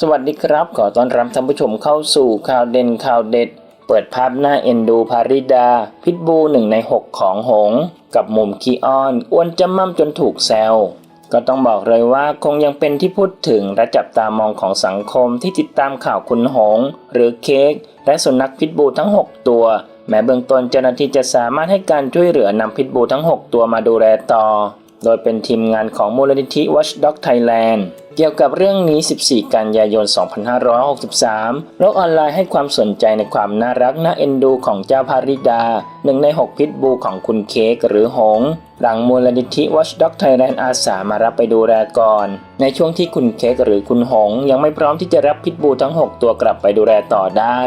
สวัสดีครับ ขอต้อนรับท่านผู้ชมเข้าสู่ข่าวเด่นข่าวเด็ด เปิดภาพหน้าเอ็นดูพาริดา พิทบูหนึ่งในหกของหง กับมุมคีออนอ้วนจำมั่มจนถูกแซว ก็ต้องบอกเลยว่าคงยังเป็นที่พูดถึงและจับตามองของสังคมที่ติดตามข่าวคุณหง หรือเค้กและสุนัขพิทบูทั้ง 6 ตัว แม้เบื้องต้นเจ้าหน้าที่จะสามารถให้การช่วยเหลือนำพิทบูทั้ง 6 ตัวมาดูแลต่อ โดยเป็นทีมงานของมูลนิธิ Watchdog Thailand เกี่ยวกับเรื่องนี้ 14 กันยายน 2563 โลกออนไลน์ให้ความสนใจในความน่ารักน่าเอ็นดูของเจ้าพาริดา หนึ่งใน 6 พิทบูของคุณเค้กหรือหง หลังมูลนิธิ Watchdog Thailand อาสามารับไปดูแลก่อน ในช่วงที่คุณเค้กหรือคุณหง ยังไม่พร้อมที่จะรับพิทบูทั้ง 6 ตัวกลับไปดูแลต่อได้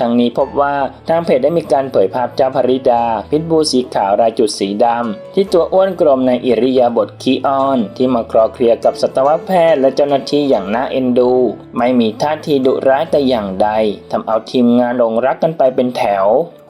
ทั้งนี้พบว่าทางเพจได้มีการเผยภาพเจ้าพาริดา พิทบูสีขาวรายจุดสีดำ ที่ตัวอ้วนกลมในอิริยาบถคีออน ที่มาคลอเคลียกับสัตวแพทย์และเจ้าหน้าที่อย่างน่าเอ็นดู ไม่มีท่าทีดุร้ายแต่อย่างใดทำเอาทีมงานหลงรักกันไปเป็นแถว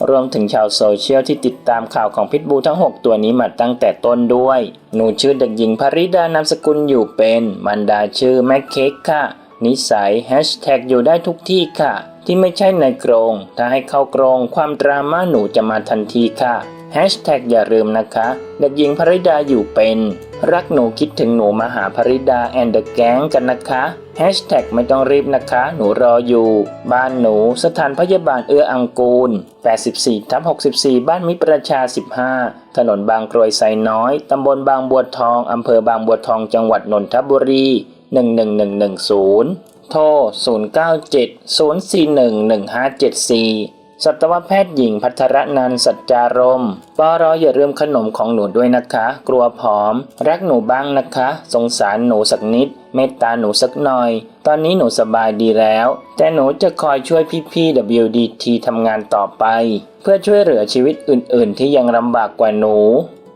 รวมถึงชาวโซเชียลที่ติดตามข่าวของพิทบูทั้ง 6 ตัวนี้มาตั้งแต่ต้นด้วย หนูชื่อเด็กหญิงพาริดานามสกุลอยู่เป็นมันดาชื่อแม่เค้กค่ะ นิสัยแฮชแท็กอยู่ได้ทุกที่ค่ะ ที่ไม่ใช่ในกรง ถ้าให้เข้ากรงความดราม่าหนูจะมาทันทีค่ะแฮชแท็กอย่าลืมนะคะ เด็กหญิงภริดาอยู่เป็น รักหนูคิดถึงหนูมาหาภริดาแอนเดอะแก๊งกันนะคะแฮชแท็กไม่ต้องรีบนะคะ หนูรออยู่ บ้านหนูสถานพยาบาลเอื้ออังกูล 84ทับ64 บ้านมิตรประชา 15 ถนนบางกรวยไซน้อย ตำบลบางบัวทอง อำเภอบางบัวทองจังหวัดนนทบุรี 11110 โทร 0970411574 สัตวแพทย์หญิงพัทรนันสัจจารมปอรออย่าลืมขนมของหนูด้วยนะคะ กลัวผอม รักหนูบ้างนะคะ สงสารหนูสักนิด เมตตาหนูสักหน่อย ตอนนี้หนูสบายดีแล้ว แต่หนูจะคอยช่วยพี่ๆ WDT ทำงานต่อไป เพื่อช่วยเหลือชีวิตอื่นๆ ที่ยังลำบากกว่าหนู